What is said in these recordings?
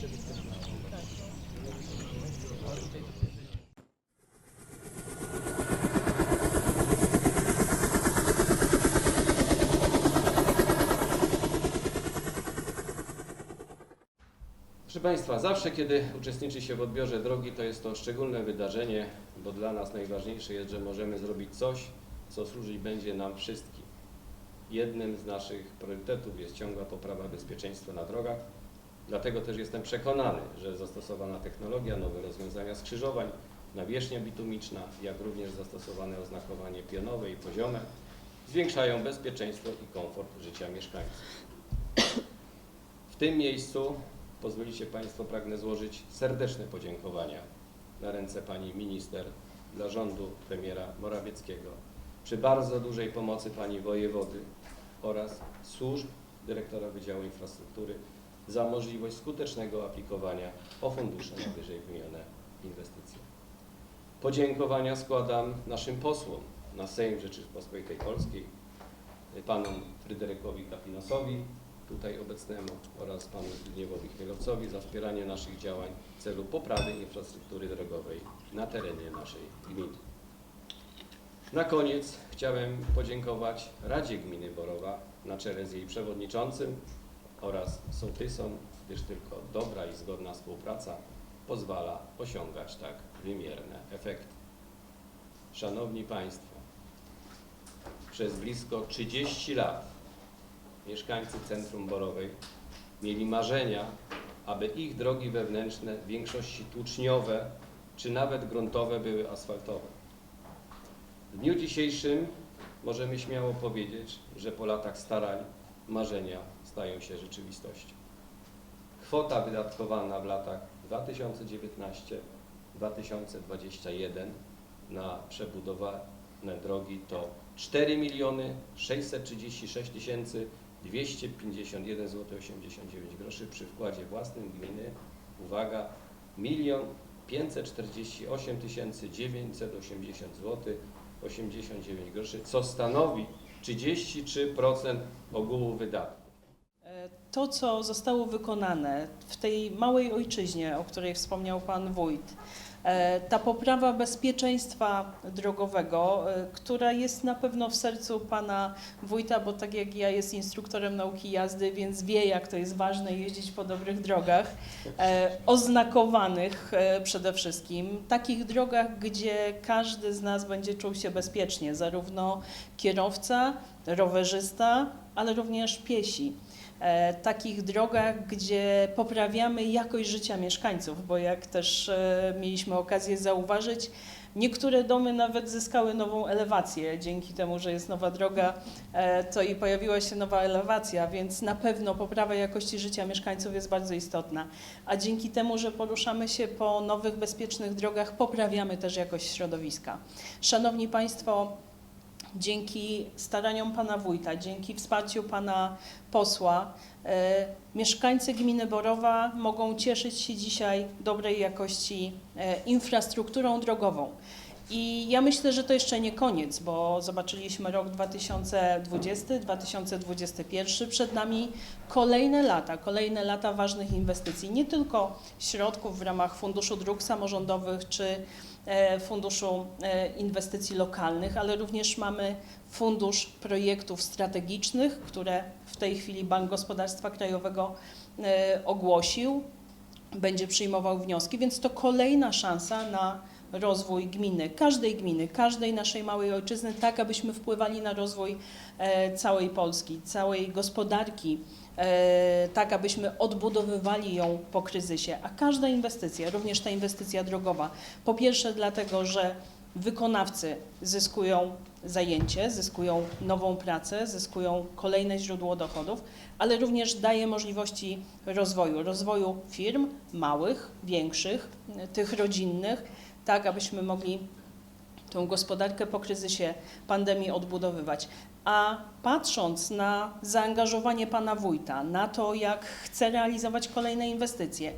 Proszę Państwa, zawsze kiedy uczestniczy się w odbiorze drogi, to jest to szczególne wydarzenie, bo dla nas najważniejsze jest, że możemy zrobić coś, co służyć będzie nam wszystkim. Jednym z naszych priorytetów jest ciągła poprawa bezpieczeństwa na drogach. Dlatego też jestem przekonany, że zastosowana technologia, nowe rozwiązania skrzyżowań, nawierzchnia bitumiczna, jak również zastosowane oznakowanie pionowe i poziome zwiększają bezpieczeństwo i komfort życia mieszkańców. W tym miejscu pozwolicie Państwo, pragnę złożyć serdeczne podziękowania na ręce Pani Minister dla rządu premiera Morawieckiego przy bardzo dużej pomocy Pani Wojewody oraz służb dyrektora Wydziału Infrastruktury za możliwość skutecznego aplikowania o fundusze na wyżej wymienione inwestycje. Podziękowania składam naszym posłom na Sejm Rzeczypospolitej Polskiej, panom Fryderykowi Kapinosowi, tutaj obecnemu oraz panu Zbigniewowi Chmielowcowi za wspieranie naszych działań w celu poprawy infrastruktury drogowej na terenie naszej gminy. Na koniec chciałem podziękować Radzie Gminy Borowa na czele z jej przewodniczącym oraz sołtysom, gdyż tylko dobra i zgodna współpraca pozwala osiągać tak wymierne efekty. Szanowni Państwo, przez blisko 30 lat mieszkańcy centrum Borowej mieli marzenia, aby ich drogi wewnętrzne, w większości tłuczniowe czy nawet gruntowe, były asfaltowe. W dniu dzisiejszym możemy śmiało powiedzieć, że po latach starań marzenia stają się rzeczywistością. Kwota wydatkowana w latach 2019-2021 na przebudowane drogi to 4 miliony 636 tysięcy 251 zł 89 groszy przy wkładzie własnym gminy, uwaga, 1 548 980 zł 89 groszy, co stanowi 33% ogółu wydatków. To, co zostało wykonane w tej małej ojczyźnie, o której wspomniał Pan Wójt, e, ta poprawa bezpieczeństwa drogowego, e, która jest na pewno w sercu Pana Wójta, bo tak jak ja jest instruktorem nauki jazdy, więc wie, jak to jest ważne jeździć po dobrych drogach, e, oznakowanych przede wszystkim, takich drogach, gdzie każdy z nas będzie czuł się bezpiecznie, zarówno kierowca, rowerzysta, ale również piesi takich drogach, gdzie poprawiamy jakość życia mieszkańców, bo jak też e, mieliśmy okazję zauważyć, niektóre domy nawet zyskały nową elewację dzięki temu, że jest nowa droga, e, to i pojawiła się nowa elewacja, więc na pewno poprawa jakości życia mieszkańców jest bardzo istotna. A dzięki temu, że poruszamy się po nowych, bezpiecznych drogach, poprawiamy też jakość środowiska. Szanowni Państwo, dzięki staraniom pana wójta, dzięki wsparciu pana posła, e, mieszkańcy gminy Borowa mogą cieszyć się dzisiaj dobrej jakości e, infrastrukturą drogową. I ja myślę, że to jeszcze nie koniec, bo zobaczyliśmy rok 2020, 2021, przed nami kolejne lata, kolejne lata ważnych inwestycji, nie tylko środków w ramach Funduszu Dróg Samorządowych czy Funduszu e, Inwestycji Lokalnych, ale również mamy Fundusz Projektów Strategicznych, które w tej chwili Bank Gospodarstwa Krajowego e, ogłosił, będzie przyjmował wnioski, więc to kolejna szansa na rozwój gminy, każdej gminy, każdej naszej małej ojczyzny, tak abyśmy wpływali na rozwój e, całej Polski, całej gospodarki, e, tak abyśmy odbudowywali ją po kryzysie. A każda inwestycja, również ta inwestycja drogowa, po pierwsze dlatego, że wykonawcy zyskują zajęcie, zyskują nową pracę, zyskują kolejne źródło dochodów, ale również daje możliwości rozwoju, rozwoju firm małych, większych, tych rodzinnych, tak abyśmy mogli tą gospodarkę po kryzysie pandemii odbudowywać. A patrząc na zaangażowanie pana wójta, na to, jak chce realizować kolejne inwestycje,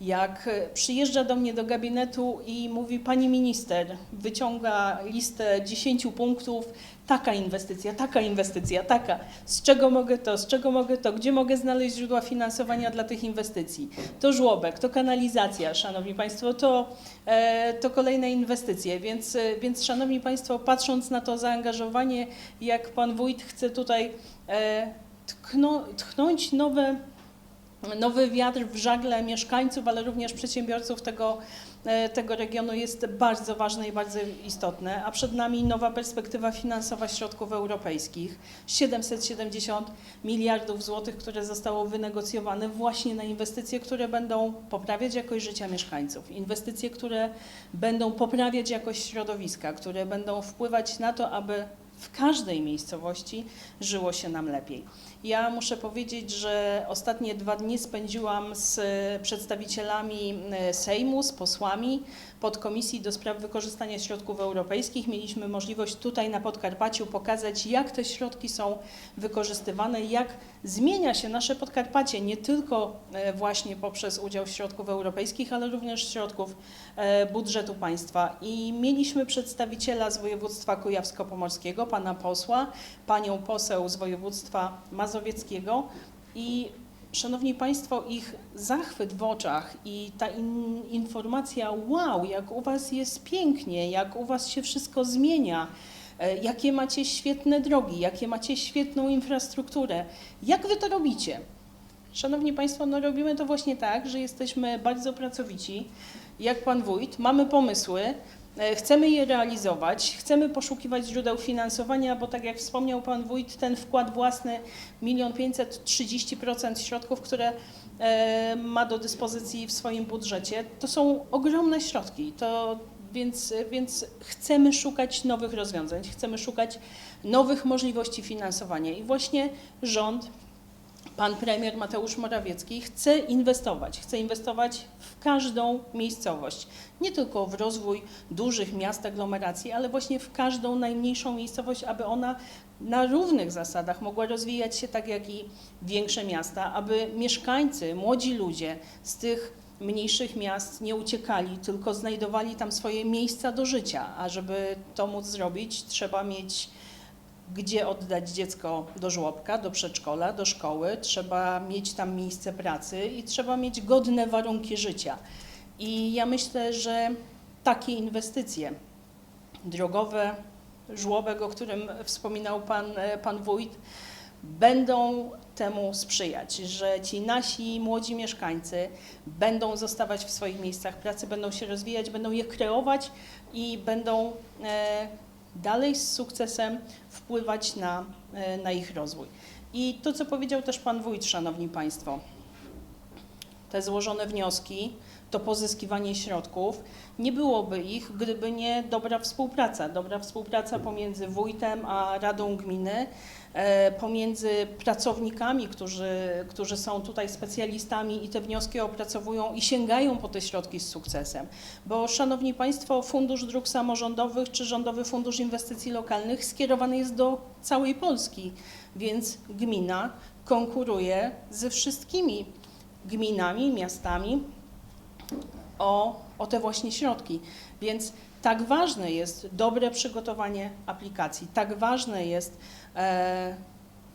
jak przyjeżdża do mnie do gabinetu i mówi pani minister, wyciąga listę 10 punktów, taka inwestycja, taka inwestycja, taka. Z czego mogę to, z czego mogę to, gdzie mogę znaleźć źródła finansowania dla tych inwestycji? To żłobek, to kanalizacja, szanowni państwo, to, e, to kolejne inwestycje. Więc, e, więc szanowni państwo, patrząc na to zaangażowanie, jak pan wójt chce tutaj e, tkno, tchnąć nowe nowy wiatr w żagle mieszkańców, ale również przedsiębiorców tego, tego regionu jest bardzo ważne i bardzo istotne, a przed nami nowa perspektywa finansowa środków europejskich 770 miliardów złotych, które zostało wynegocjowane właśnie na inwestycje, które będą poprawiać jakość życia mieszkańców, inwestycje, które będą poprawiać jakość środowiska, które będą wpływać na to, aby w każdej miejscowości żyło się nam lepiej. Ja muszę powiedzieć, że ostatnie dwa dni spędziłam z przedstawicielami e, Sejmu, z posłami podkomisji do spraw wykorzystania środków europejskich. Mieliśmy możliwość tutaj na Podkarpaciu pokazać, jak te środki są wykorzystywane, jak zmienia się nasze Podkarpacie nie tylko e, właśnie poprzez udział środków europejskich, ale również środków e, budżetu państwa. I mieliśmy przedstawiciela z województwa kujawsko-pomorskiego, pana posła, panią poseł z województwa mazowieckiego i Szanowni Państwo, ich zachwyt w oczach i ta in, informacja, wow, jak u Was jest pięknie, jak u Was się wszystko zmienia, e, jakie macie świetne drogi, jakie macie świetną infrastrukturę, jak Wy to robicie? Szanowni Państwo, no robimy to właśnie tak, że jesteśmy bardzo pracowici, jak Pan Wójt, mamy pomysły, chcemy je realizować, chcemy poszukiwać źródeł finansowania, bo tak jak wspomniał Pan Wójt, ten wkład własny 1 530% środków, które e, ma do dyspozycji w swoim budżecie, to są ogromne środki. To, więc, więc chcemy szukać nowych rozwiązań, chcemy szukać nowych możliwości finansowania i właśnie rząd pan premier Mateusz Morawiecki chce inwestować. Chce inwestować w każdą miejscowość. Nie tylko w rozwój dużych miast, aglomeracji, ale właśnie w każdą najmniejszą miejscowość, aby ona na równych zasadach mogła rozwijać się tak jak i większe miasta, aby mieszkańcy, młodzi ludzie z tych mniejszych miast nie uciekali, tylko znajdowali tam swoje miejsca do życia. A żeby to móc zrobić, trzeba mieć gdzie oddać dziecko do żłobka, do przedszkola, do szkoły, trzeba mieć tam miejsce pracy i trzeba mieć godne warunki życia. I ja myślę, że takie inwestycje drogowe, żłobek, o którym wspominał pan, e, pan wójt, będą temu sprzyjać, że ci nasi młodzi mieszkańcy będą zostawać w swoich miejscach pracy, będą się rozwijać, będą je kreować i będą e, dalej z sukcesem wpływać na, e, na ich rozwój. I to, co powiedział też Pan Wójt, Szanowni Państwo, te złożone wnioski, to pozyskiwanie środków, nie byłoby ich, gdyby nie dobra współpraca. Dobra współpraca pomiędzy wójtem a Radą Gminy, e, pomiędzy pracownikami, którzy, którzy są tutaj specjalistami i te wnioski opracowują i sięgają po te środki z sukcesem. Bo, Szanowni Państwo, Fundusz Dróg Samorządowych czy Rządowy Fundusz Inwestycji Lokalnych skierowany jest do całej Polski, więc gmina konkuruje ze wszystkimi gminami, miastami o, o te właśnie środki. Więc tak ważne jest dobre przygotowanie aplikacji, tak ważne jest, e,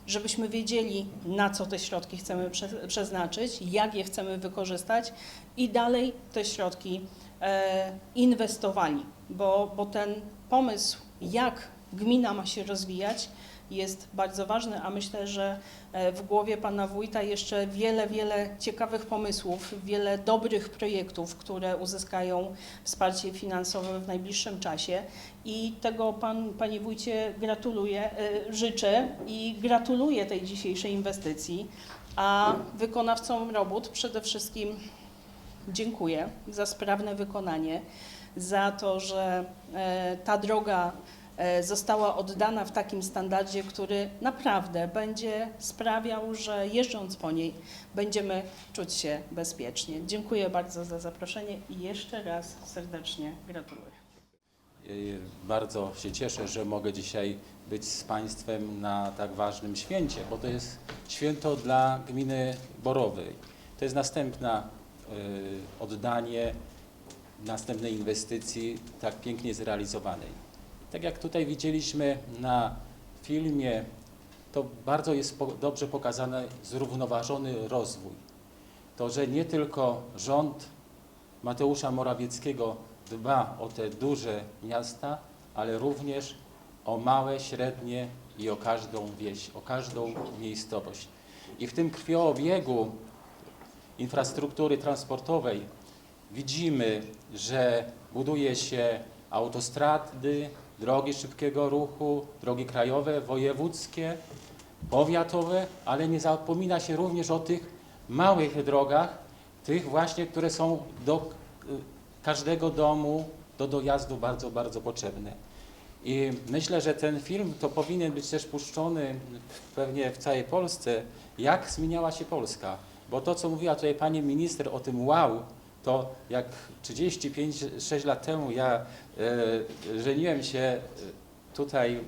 żebyśmy wiedzieli, na co te środki chcemy prze, przeznaczyć, jak je chcemy wykorzystać i dalej te środki e, inwestowali, bo, bo ten pomysł, jak gmina ma się rozwijać, jest bardzo ważny, a myślę, że e, w głowie pana wójta jeszcze wiele, wiele ciekawych pomysłów, wiele dobrych projektów, które uzyskają wsparcie finansowe w najbliższym czasie. I tego pan, panie wójcie, gratuluję, e, życzę i gratuluję tej dzisiejszej inwestycji. A wykonawcom robót przede wszystkim dziękuję za sprawne wykonanie, za to, że e, ta droga została oddana w takim standardzie, który naprawdę będzie sprawiał, że jeżdżąc po niej będziemy czuć się bezpiecznie. Dziękuję bardzo za zaproszenie i jeszcze raz serdecznie gratuluję. Y, Bardzo się cieszę, że mogę dzisiaj być z Państwem na tak ważnym święcie, bo to jest święto dla gminy Borowej. To jest następna oddanie następnej inwestycji tak pięknie zrealizowanej. Tak jak tutaj widzieliśmy na filmie, to bardzo jest dobrze pokazany zrównoważony rozwój. To, że nie tylko rząd Mateusza Morawieckiego dba o te duże miasta, ale również o małe, średnie i o każdą wieś, o każdą miejscowość. I w tym krwioobiegu infrastruktury transportowej widzimy, że buduje się autostrady, drogi szybkiego ruchu, drogi krajowe, wojewódzkie, powiatowe, ale nie zapomina się również o tych małych drogach, tych właśnie, które są do y, każdego domu, do dojazdu bardzo, bardzo potrzebne. I myślę, że ten film to powinien być też puszczony pewnie w całej Polsce, jak zmieniała się Polska. Bo to, co mówiła tutaj pani minister o tym wow, to jak 35-6 lat temu ja żeniłem się e, tutaj, e,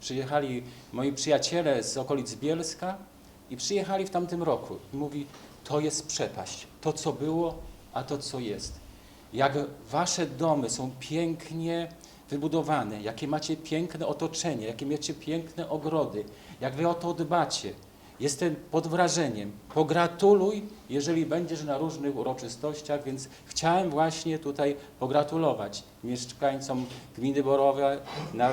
przyjechali moi przyjaciele z okolic Bielska i przyjechali w tamtym roku. Mówi, to jest przepaść. To, co było, a to, co jest. Jak wasze domy są pięknie wybudowane, jakie macie piękne otoczenie, jakie macie piękne ogrody, jak wy o to dbacie. Jestem pod wrażeniem. Pogratuluj, jeżeli będziesz na różnych uroczystościach, więc chciałem właśnie tutaj pogratulować mieszkańcom gminy Borowe na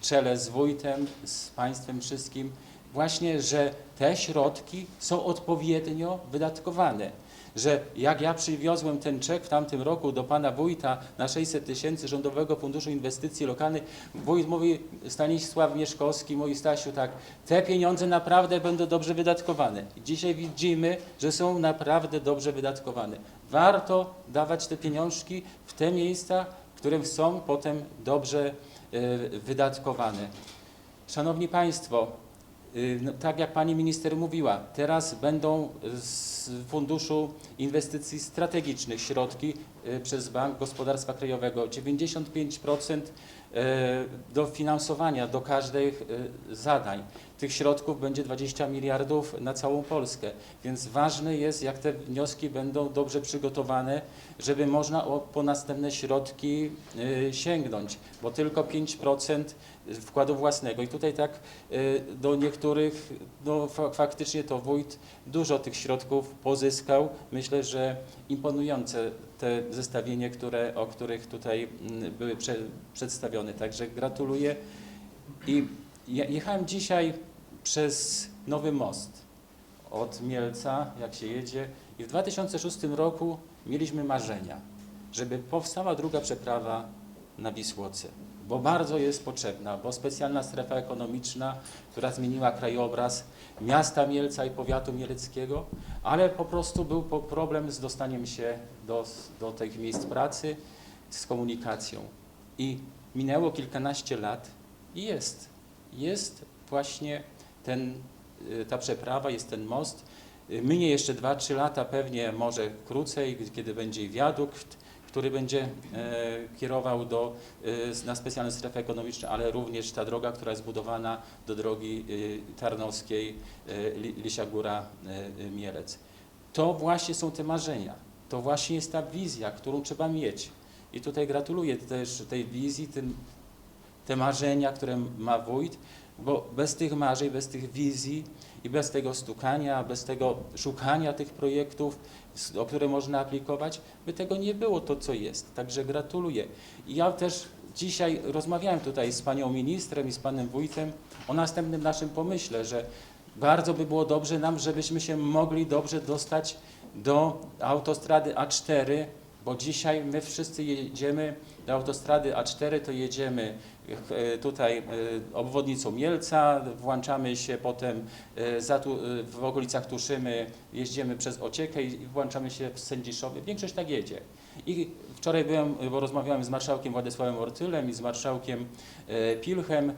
czele z wójtem, z państwem wszystkim, właśnie, że te środki są odpowiednio wydatkowane że jak ja przywiozłem ten czek w tamtym roku do pana wójta na 600 tysięcy Rządowego Funduszu Inwestycji Lokalnych, wójt mówi, Stanisław Mieszkowski, mówi Stasiu, tak, te pieniądze naprawdę będą dobrze wydatkowane. Dzisiaj widzimy, że są naprawdę dobrze wydatkowane. Warto dawać te pieniążki w te miejsca, które są potem dobrze e, wydatkowane. Szanowni Państwo, no, tak jak Pani Minister mówiła, teraz będą z Funduszu Inwestycji Strategicznych środki y, przez Bank Gospodarstwa Krajowego. 95% e, dofinansowania do każdych e, zadań. Tych środków będzie 20 miliardów na całą Polskę, więc ważne jest, jak te wnioski będą dobrze przygotowane, żeby można o, po następne środki e, sięgnąć, bo tylko 5% wkładu własnego. I tutaj tak e, do niektórych, no fa faktycznie to wójt dużo tych środków pozyskał. Myślę, że imponujące te zestawienie, które, o których tutaj mm, były prze, przedstawione. Także gratuluję. I jechałem dzisiaj przez Nowy Most od Mielca, jak się jedzie, i w 2006 roku mieliśmy marzenia, żeby powstała druga przeprawa na Wisłoce, bo bardzo jest potrzebna, bo specjalna strefa ekonomiczna, która zmieniła krajobraz miasta Mielca i powiatu mieleckiego, ale po prostu był problem z dostaniem się do, do tych miejsc pracy, z komunikacją. I minęło kilkanaście lat i jest, jest właśnie ten, y, ta przeprawa, jest ten most. Y, Minie jeszcze 2-3 lata, pewnie może krócej, kiedy będzie wiadukt, który będzie e, kierował do, e, na specjalne strefy ekonomiczne, ale również ta droga, która jest budowana do drogi e, tarnowskiej Li- Lisia Góra e, Mielec. To właśnie są te marzenia, to właśnie jest ta wizja, którą trzeba mieć. I tutaj gratuluję też tej wizji, tym, te marzenia, które ma wójt, bo bez tych marzeń, bez tych wizji i bez tego stukania, bez tego szukania tych projektów, o które można aplikować, by tego nie było to, co jest. Także gratuluję. Ja też dzisiaj rozmawiałem tutaj z panią ministrem i z panem wójtem o następnym naszym pomyśle, że bardzo by było dobrze nam, żebyśmy się mogli dobrze dostać do autostrady A4, bo dzisiaj my wszyscy jedziemy do autostrady A4, to jedziemy e, tutaj e, obwodnicą Mielca, włączamy się potem e, w okolicach Tuszymy, jeździmy przez Ociekę i włączamy się w Sędziszowie. Większość tak jedzie. I wczoraj byłem, bo rozmawiałem z marszałkiem Władysławem Ortylem i z marszałkiem Pilchem,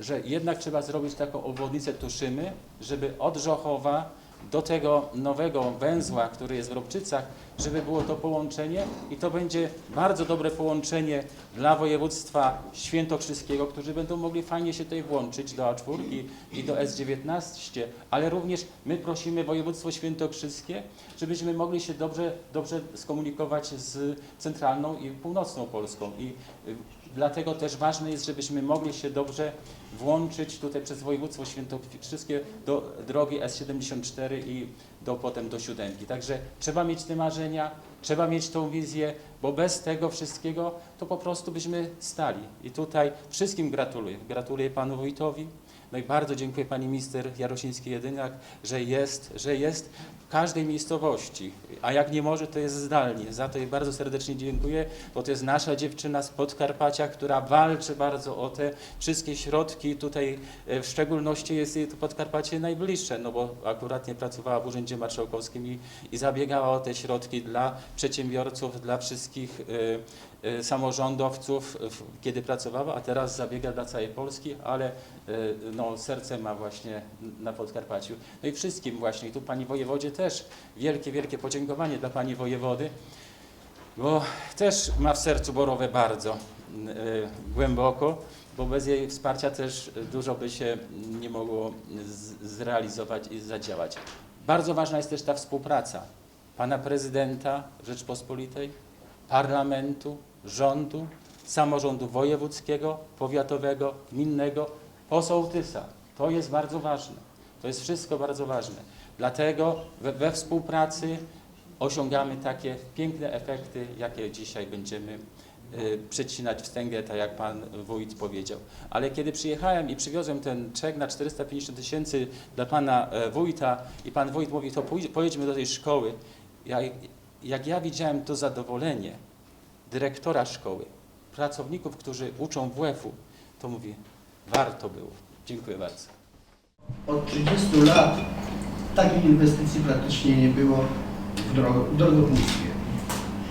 że jednak trzeba zrobić taką obwodnicę Tuszymy, żeby od Żochowa do tego nowego węzła, który jest w Robczycach, żeby było to połączenie i to będzie bardzo dobre połączenie dla województwa świętokrzyskiego, którzy będą mogli fajnie się tutaj włączyć do A4 i do S19, ale również my prosimy województwo świętokrzyskie, żebyśmy mogli się dobrze, dobrze skomunikować z centralną i północną Polską. I y, dlatego też ważne jest, żebyśmy mogli się dobrze włączyć tutaj przez województwo świętokrzyskie do drogi S74 i do potem do siódemki. Także trzeba mieć te marzenia, trzeba mieć tą wizję, bo bez tego wszystkiego to po prostu byśmy stali. I tutaj wszystkim gratuluję. Gratuluję panu wójtowi. No i bardzo dziękuję pani minister Jarosińskiej-Jedynak, że jest, że jest każdej miejscowości, a jak nie może, to jest zdalnie. Za to jej bardzo serdecznie dziękuję, bo to jest nasza dziewczyna z Podkarpacia, która walczy bardzo o te wszystkie środki. Tutaj e, w szczególności jest jej to Podkarpacie najbliższe, no bo akurat nie pracowała w Urzędzie Marszałkowskim i, i zabiegała o te środki dla przedsiębiorców, dla wszystkich e, e, samorządowców, w- kiedy pracowała, a teraz zabiega dla całej Polski, ale no, serce ma właśnie na Podkarpaciu. No i wszystkim właśnie, i tu Pani Wojewodzie też wielkie, wielkie podziękowanie dla Pani Wojewody, bo też ma w sercu Borowe bardzo e, głęboko, bo bez jej wsparcia też dużo by się nie mogło zrealizować i zadziałać. Bardzo ważna jest też ta współpraca Pana Prezydenta Rzeczpospolitej, Parlamentu, rządu, samorządu wojewódzkiego, powiatowego, gminnego, po sołtysa. To jest bardzo ważne. To jest wszystko bardzo ważne. Dlatego we, we współpracy osiągamy takie piękne efekty, jakie dzisiaj będziemy y, przecinać wstęgę, tak jak Pan Wójt powiedział. Ale kiedy przyjechałem i przywiozłem ten czek na 450 tysięcy dla Pana e, Wójta i Pan Wójt mówi, to pojedźmy do tej szkoły. Ja, jak ja widziałem to zadowolenie dyrektora szkoły, pracowników, którzy uczą WF-u, to mówię, warto było. Dziękuję bardzo. Od 30 lat takiej inwestycji praktycznie nie było w, drogo, w drogownictwie.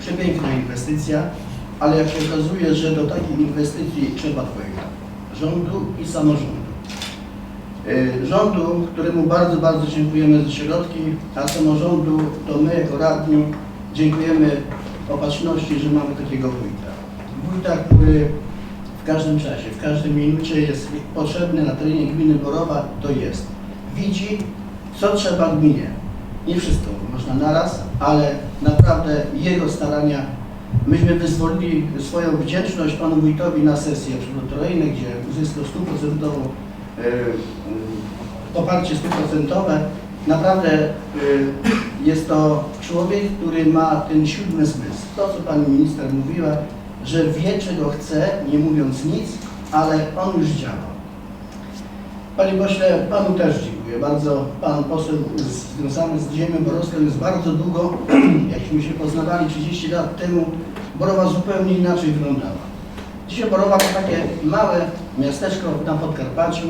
Przepiękna inwestycja, ale jak się okazuje, że do takiej inwestycji trzeba dwojga. Rządu i samorządu. Y, Rządu, któremu bardzo, bardzo dziękujemy za środki, a samorządu to my jako radni dziękujemy opatrzności, że mamy takiego wójta. Wójta, który w każdym czasie, w każdej minucie jest potrzebny na terenie gminy Borowa, to jest. Widzi, co trzeba gminie. Nie wszystko można naraz, ale naprawdę jego starania. Myśmy wyzwolili swoją wdzięczność panu wójtowi na sesję przygotowaną, gdzie uzyskał stuprocentową e, poparcie stuprocentowe. Naprawdę e, jest to człowiek, który ma ten siódmy zmysł. To, co pani minister mówiła, że wie, czego chce, nie mówiąc nic, ale on już działa. Panie pośle, panu też dziękuję bardzo. Pan poseł związany z ziemią borowską jest bardzo długo. Jakśmy się poznawali 30 lat temu, Borowa zupełnie inaczej wyglądała. Dzisiaj Borowa to takie małe miasteczko na Podkarpaciu,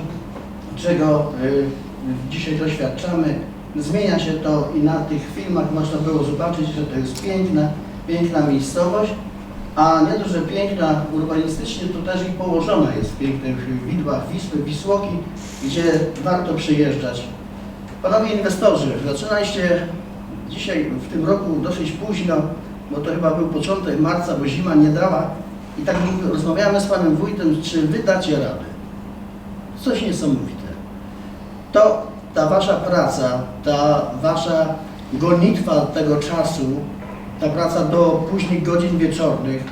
czego y, dzisiaj doświadczamy. Zmienia się to i na tych filmach można było zobaczyć, że to jest piękna, piękna miejscowość, a nie dość, że piękna urbanistycznie, to też i położona jest w pięknych widłach Wisły, Wisłoki, gdzie warto przyjeżdżać. Panowie inwestorzy, zaczynaliście dzisiaj w tym roku dosyć późno, bo to chyba był początek marca, bo zima nie dała. I tak rozmawiamy z panem wójtem, czy wy dacie radę. Coś niesamowite. To ta wasza praca, ta wasza gonitwa tego czasu, ta praca do późnych godzin wieczornych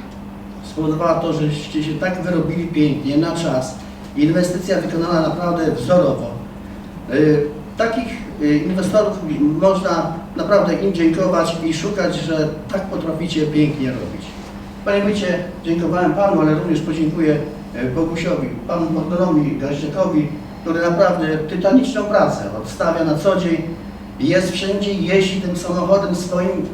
spowodowała to, żeście się tak wyrobili pięknie, na czas. Inwestycja wykonana naprawdę wzorowo. Y, Takich y, inwestorów można naprawdę im dziękować i szukać, że tak potraficie pięknie robić. Panie Wójcie, dziękowałem Panu, ale również podziękuję y, Bogusiowi, Panu Bogdanowi Gaździakowi, który naprawdę tytaniczną pracę odstawia na co dzień, jest wszędzie, jeździ tym samochodem swoim,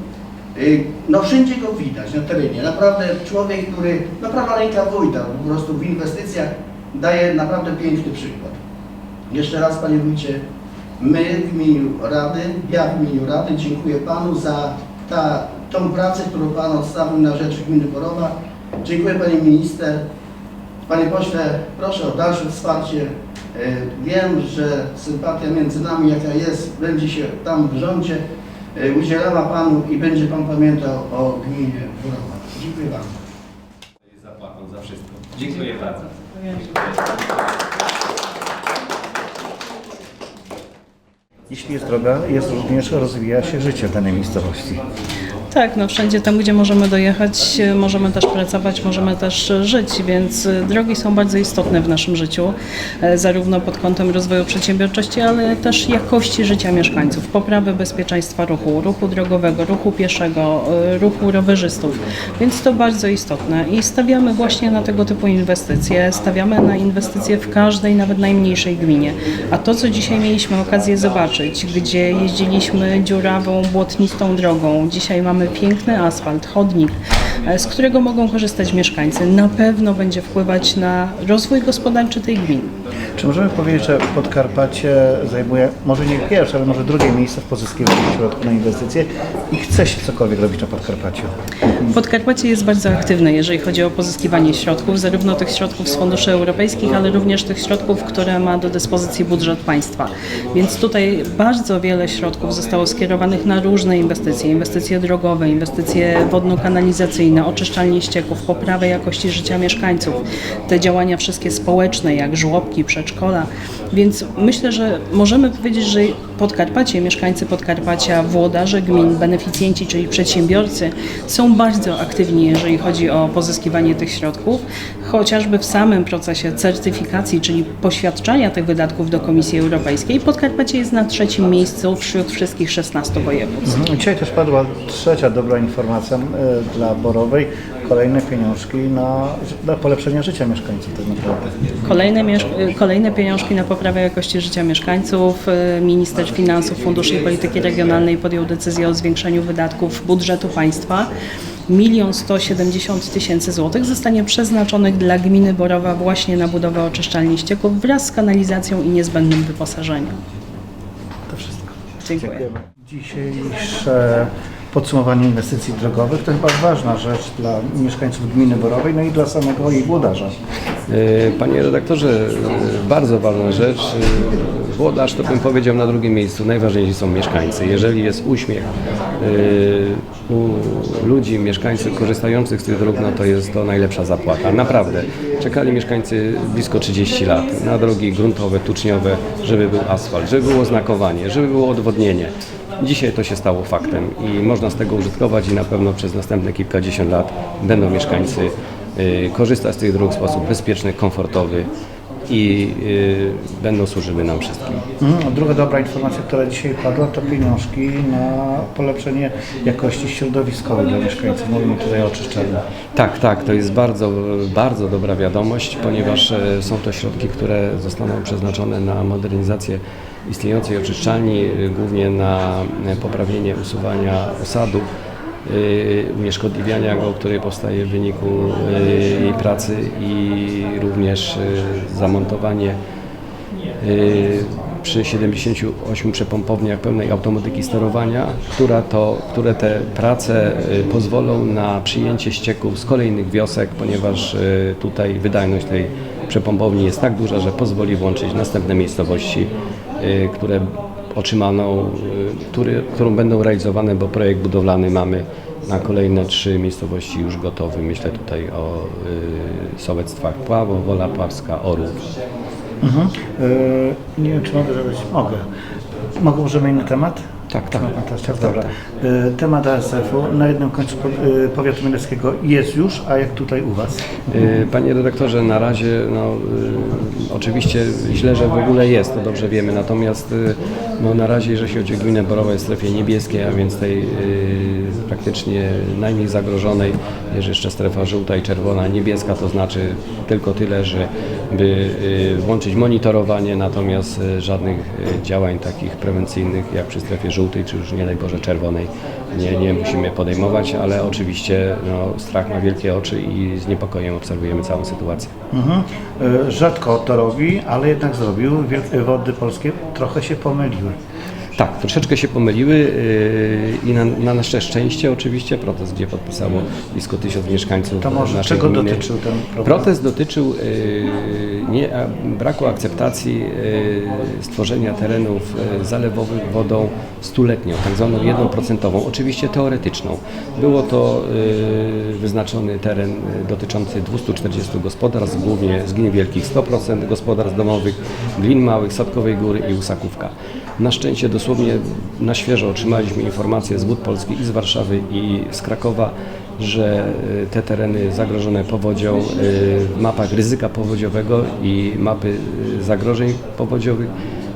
no wszędzie go widać na terenie. Naprawdę człowiek, który, no prawa ręka wójta, po prostu w inwestycjach daje naprawdę piękny przykład. Jeszcze raz Panie Wójcie, my w imieniu Rady, ja w imieniu Rady dziękuję Panu za ta, tą pracę, którą Pan odstawił na rzecz gminy Borowa. Dziękuję Pani Minister. Panie Pośle, proszę o dalsze wsparcie Wiem, że sympatia między nami, jaka jest, będzie się tam w rządzie udzielała Panu i będzie Pan pamiętał o gminie Wrowa. Dziękuję bardzo. Zapłatą za wszystko. Dziękuję bardzo. Jeśli jest droga, jest również rozwija się życie w danej miejscowości. Tak, no wszędzie tam, gdzie możemy dojechać, e, możemy też pracować, możemy też e, żyć, więc e, drogi są bardzo istotne w naszym życiu, zarówno pod kątem rozwoju przedsiębiorczości, ale też jakości życia mieszkańców, poprawy bezpieczeństwa ruchu, ruchu drogowego, ruchu pieszego, ruchu rowerzystów, więc to bardzo istotne i stawiamy właśnie na tego typu inwestycje, stawiamy na inwestycje w każdej, nawet najmniejszej gminie. A to, co dzisiaj mieliśmy okazję zobaczyć, gdzie jeździliśmy dziurawą, błotnistą drogą, dzisiaj mamy piękny asfalt, chodnik, e, z którego mogą korzystać mieszkańcy, na pewno będzie wpływać na rozwój gospodarczy tej gminy. Czy możemy powiedzieć, że Podkarpacie zajmuje może nie pierwsze, ale może drugie miejsce w pozyskiwaniu środków na inwestycje i chce się cokolwiek robić na Podkarpaciu? Podkarpacie jest bardzo aktywne, jeżeli chodzi o pozyskiwanie środków, zarówno tych środków z funduszy europejskich, ale również tych środków, które ma do dyspozycji budżet państwa. Więc tutaj bardzo wiele środków zostało skierowanych na różne inwestycje, inwestycje drogowe, inwestycje wodno-kanalizacyjne, oczyszczalnie ścieków, poprawę jakości życia mieszkańców, te działania wszystkie społeczne, jak żłobki, przedszkola. Więc myślę, że możemy powiedzieć, że Podkarpacie, mieszkańcy Podkarpacia, włodarze gmin, beneficjenci, czyli przedsiębiorcy są bardzo aktywni, jeżeli chodzi o pozyskiwanie tych środków, chociażby w samym procesie certyfikacji, czyli poświadczania tych wydatków do Komisji Europejskiej. Podkarpacie jest na trzecim miejscu wśród wszystkich 16 województw. Mhm. Dzisiaj też padła trzecia dobra informacja e, dla Borowej. Kolejne pieniążki na, na polepszenie życia mieszkańców tak naprawdę. Kolejne, miesz- kolejne pieniążki na poprawę jakości życia mieszkańców. Y, Minister Finansów, Funduszy i Polityki Regionalnej podjął decyzję o zwiększeniu wydatków budżetu państwa. Milion 170 tysięcy złotych zostanie przeznaczonych dla gminy Borowa właśnie na budowę oczyszczalni ścieków wraz z kanalizacją i niezbędnym wyposażeniem. To wszystko. Dziękuję. Dzisiejsze podsumowanie inwestycji drogowych to chyba ważna rzecz dla mieszkańców gminy Borowej, no i dla samego jej włodarza. E, Panie redaktorze, e, bardzo ważna rzecz. E, Włodarz to bym powiedział na drugim miejscu. Najważniejsi są mieszkańcy. Jeżeli jest uśmiech u ludzi, mieszkańców korzystających z tych dróg, no to jest to najlepsza zapłata. Naprawdę. Czekali mieszkańcy blisko 30 lat na drogi gruntowe, tuczniowe, żeby był asfalt, żeby było znakowanie, żeby było odwodnienie. Dzisiaj to się stało faktem i można z tego użytkować i na pewno przez następne kilkadziesiąt lat będą mieszkańcy y, korzystać z tych dróg w sposób bezpieczny, komfortowy i y, będą służyły nam wszystkim. Mhm. a Druga dobra informacja, która dzisiaj padła, to pieniążki na polepszenie jakości środowiskowej dla mieszkańców. Mówimy tutaj o oczyszczalni. Tak, tak, to jest bardzo, bardzo dobra wiadomość, ponieważ e, są to środki, które zostaną przeznaczone na modernizację istniejącej oczyszczalni, e, głównie na e, poprawienie usuwania osadu, e, unieszkodliwiania go, który powstaje w wyniku jej pracy i również zamontowanie y, przy 78 przepompowniach pełnej automatyki sterowania, która to, które te prace y, pozwolą na przyjęcie ścieków z kolejnych wiosek, ponieważ y, tutaj wydajność tej przepompowni jest tak duża, że pozwoli włączyć następne miejscowości, y, które otrzymano, y, który, którą będą realizowane, bo projekt budowlany mamy na kolejne trzy miejscowości już gotowy. Myślę tutaj o y, sołectwach Pławo, Wola Pławska, Orów. Mhm. E, nie wiem, czy mogę zadać. Mogę. Mogę możemy inny temat? Tak, tak. Fantastycznie, dobra. E, Temat ASF-u na jednym końcu po- e, powiatu mieleckiego jest już, a jak tutaj u Was? Y, Panie redaktorze, na razie no, y, oczywiście źle, że w ogóle jest, to dobrze wiemy, natomiast y, no, na razie jeżeli chodzi o gminę Borowa jest w strefie niebieskiej, a więc tej y, praktycznie najmniej zagrożonej, jest jeszcze strefa żółta i czerwona, niebieska to znaczy tylko tyle, że by y, włączyć monitorowanie, natomiast y, żadnych y, działań takich prewencyjnych jak przy strefie żółtej, czy już nie daj Boże czerwonej nie, nie musimy podejmować, ale oczywiście no, strach ma wielkie oczy i z niepokojem obserwujemy całą sytuację. Mhm. E, Rzadko to robi, ale jednak zrobił. Wody Polskie trochę się pomyliły. Tak, troszeczkę się pomyliły yy, i na, na nasze szczęście oczywiście protest, gdzie podpisało blisko tysiąc mieszkańców To może naszej czego gminy. dotyczył ten problem? Protest dotyczył yy, nie, a, braku akceptacji yy, stworzenia terenów zalewowych wodą stuletnią, tak zwaną jednoprocentową, oczywiście teoretyczną. Było to wyznaczony teren dotyczący 240 gospodarstw, głównie z gmin wielkich 100% gospodarstw domowych, glin małych, Sadkowej Góry i Usakówka. Na szczęście dosłownie na świeżo otrzymaliśmy informacje z Wód Polskich i z Warszawy i z Krakowa, że y, te tereny zagrożone powodzią y, w mapach ryzyka powodziowego i mapy y, zagrożeń powodziowych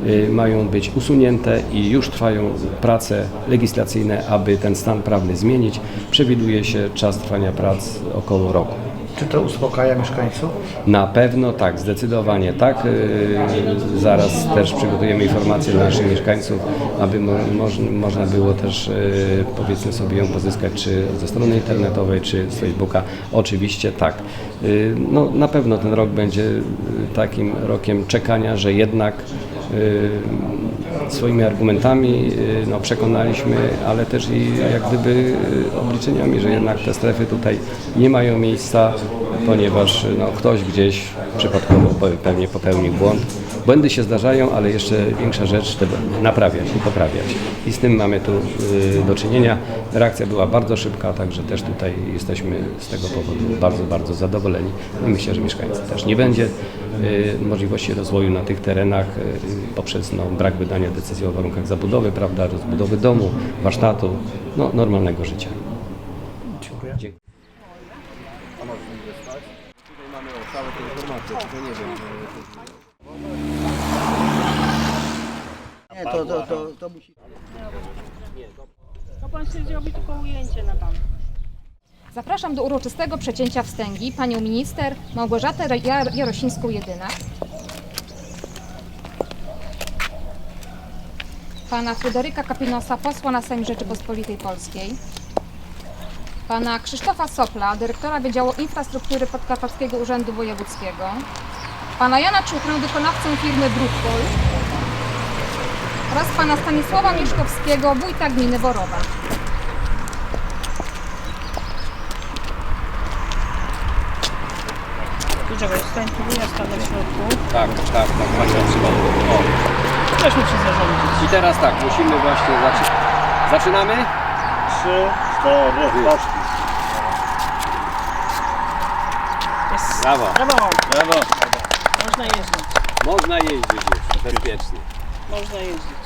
y, mają być usunięte i już trwają prace legislacyjne, aby ten stan prawny zmienić. Przewiduje się czas trwania prac około roku. Czy to uspokaja mieszkańców? Na pewno tak, zdecydowanie tak. Yy, Zaraz też przygotujemy informacje dla naszych mieszkańców, aby mo, moż, można było też yy, powiedzmy sobie ją pozyskać czy ze strony internetowej, czy z Facebooka. Oczywiście tak. Yy, No, na pewno ten rok będzie takim rokiem czekania, że jednak swoimi argumentami yy, no, przekonaliśmy, ale też i jak gdyby yy, obliczeniami, że jednak te strefy tutaj nie mają miejsca, ponieważ no, ktoś gdzieś przypadkowo pe- pewnie popełnił błąd. Błędy się zdarzają, ale jeszcze większa rzecz naprawiać i poprawiać. I z tym mamy tu yy, do czynienia. Reakcja była bardzo szybka, także też tutaj jesteśmy z tego powodu bardzo, bardzo zadowoleni. No, I myślę, że mieszkańcy też. Nie będzie yy, możliwości rozwoju na tych terenach yy, poprzez no, brak wydania decyzji o warunkach zabudowy, prawda, rozbudowy domu, warsztatu, no, normalnego życia. Dziękuję. Dziękuję. Nie, to, to, to, to musi... To pan się zrobi tylko ujęcie na pan. Zapraszam do uroczystego przecięcia wstęgi. Panią minister Małgorzatę Jar- Jarosińską-Jedynak, pana Fryderyka Kapinosa, posła na Sejm Rzeczypospolitej Polskiej, pana Krzysztofa Sokla, dyrektora Wydziału Infrastruktury Podkarpackiego Urzędu Wojewódzkiego, pana Jana Czuchrę, wykonawcę firmy Brookpol oraz pana Stanisława Mieszkowskiego, wójta gminy Borowa. Czekaj, stań tu, ja stanę w środku. Tak, tak, tak, O. Weźmy się zarządzić. I teraz tak, musimy właśnie zaczynać. Zaczynamy? Trzy, cztery, poszli. Jest. Brawo. Brawo! Brawo. Można jeździć. Można jeździć już bezpiecznie. Można jeździć.